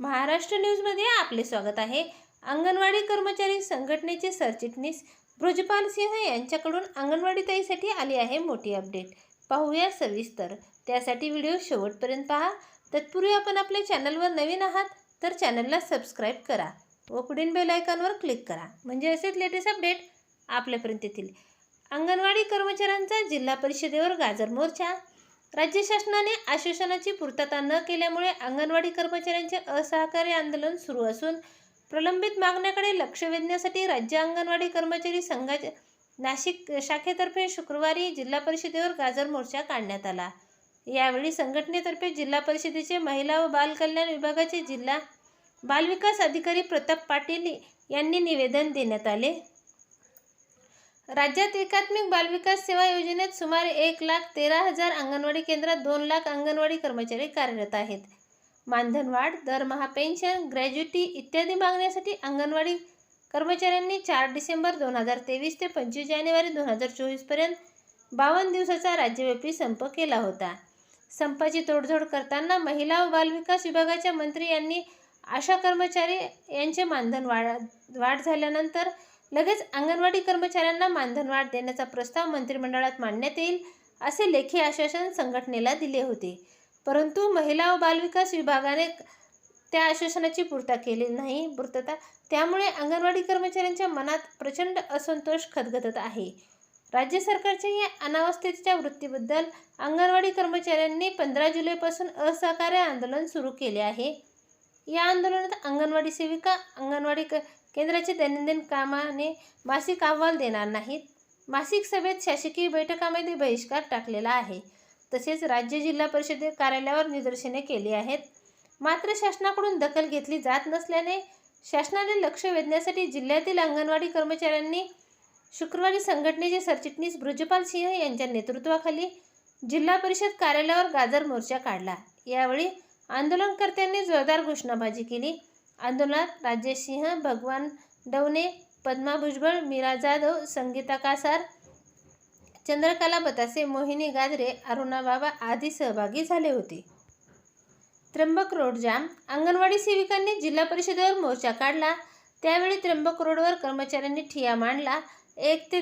महाराष्ट्र न्यूजमध्ये आपले स्वागत आहे. अंगणवाडी कर्मचारी संघटनेचे सरचिटणीस ब्रजपाल सिंह यांच्याकडून अंगणवाडी ताईसाठी आली आहे मोठी अपडेट. पाहूया सविस्तर. त्यासाठी व्हिडिओ शेवटपर्यंत पहा. तत्पूर्वी आपण आपल्या चॅनलवर नवीन आहात तर चॅनलला सबस्क्राईब करा व पुढील बेल आयकॉनवर क्लिक करा. म्हणजे असेच लेटेस्ट अपडेट आपल्यापर्यंत येतील. अंगणवाडी कर्मचाऱ्यांचा जिल्हा परिषदेवर गाजर मोर्चा राज्य शासनाने आश्वासनाची पूर्तता न केल्यामुळे अंगणवाडी कर्मचाऱ्यांचे असहकार्य आंदोलन सुरू असून प्रलंबित मागण्याकडे लक्ष वेधण्यासाठी राज्य अंगणवाडी कर्मचारी संघाच्या नाशिक शाखेतर्फे शुक्रवारी जिल्हा परिषदेवर गाजर मोर्चा काढण्यात आला. यावेळी संघटनेतर्फे जिल्हा परिषदेचे महिला व बाल कल्याण विभागाचे जिल्हा बालविकास अधिकारी प्रताप पाटील यांनी निवेदन देण्यात आले. राज्यात एकात्मिक बालविकास सेवा योजनेत सुमारे एक लाख तेरा हजार अंगणवाडी केंद्रात दोन लाख अंगणवाडी कर्मचारी कार्यरत आहेत. मानधनवाढ दरमहा पेन्शन ग्रॅज्युटी इत्यादी मागण्यासाठी अंगणवाडी कर्मचाऱ्यांनी चार डिसेंबर दोन हजार तेवीस ते पंचवीस जानेवारी दोन हजार चोवीसपर्यंत बावन्न दिवसाचा राज्यव्यापी संप केला होता. संपाची तोडजोड करताना महिला व बालविकास विभागाच्या मंत्री यांनी आशा कर्मचारी यांचे मानधन वाढ वाढ झाल्यानंतर लगेच अंगणवाडी कर्मचाऱ्यांना मानधन वाढ देण्याचा प्रस्ताव मंत्रिमंडळात मांडण्यात येईल असे लेखी आश्वासन संघटनेला दिले होते. परंतु महिला व बालविकास विभागाने त्या आश्वासनाची पूर्तता केली नाही. पूर्तता त्यामुळे अंगणवाडी कर्मचाऱ्यांच्या मनात प्रचंड असंतोष खदखदत आहे. राज्य सरकारच्या या अनावस्थेच्या वृत्तीबद्दल अंगणवाडी कर्मचाऱ्यांनी पंधरा जुलैपासून असहकार्य आंदोलन सुरू केले आहे. या आंदोलनात अंगणवाडी सेविका अंगणवाडी क केंद्राचे दैनंदिन कामाने मासिक अहवाल देणार नाहीत. मासिक सभेत शासकीय बैठकामध्ये बहिष्कार टाकलेला आहे. तसेच राज्य जिल्हा परिषद कार्यालयावर निदर्शने केली आहेत. मात्र शासनाकडून दखल घेतली जात नसल्याने शासनाने लक्ष वेधण्यासाठी जिल्ह्यातील अंगणवाडी कर्मचाऱ्यांनी शुक्रवारी संघटनेचे सरचिटणीस ब्रजपाल सिंह यांच्या नेतृत्वाखाली जिल्हा परिषद कार्यालयावर गाजर मोर्चा काढला. यावेळी आंदोलनकर्त्यांनी जोरदार घोषणाबाजी केली. आंदोलनात राजेशसिंह भगवान डवणे पद्मा भुजबळ मीरा जाधव संगीता कासार चंद्रकला बतासे मोहिनी गाजरे अरुणा बाबा आदी सहभागी झाले होते. Trimbak road jam. अंगणवाडी सेविकांनी जिल्हा परिषदेवर मोर्चा काढला. त्यावेळी त्र्यंबक रोडवर कर्मचाऱ्यांनी ठिया मांडला. एक ते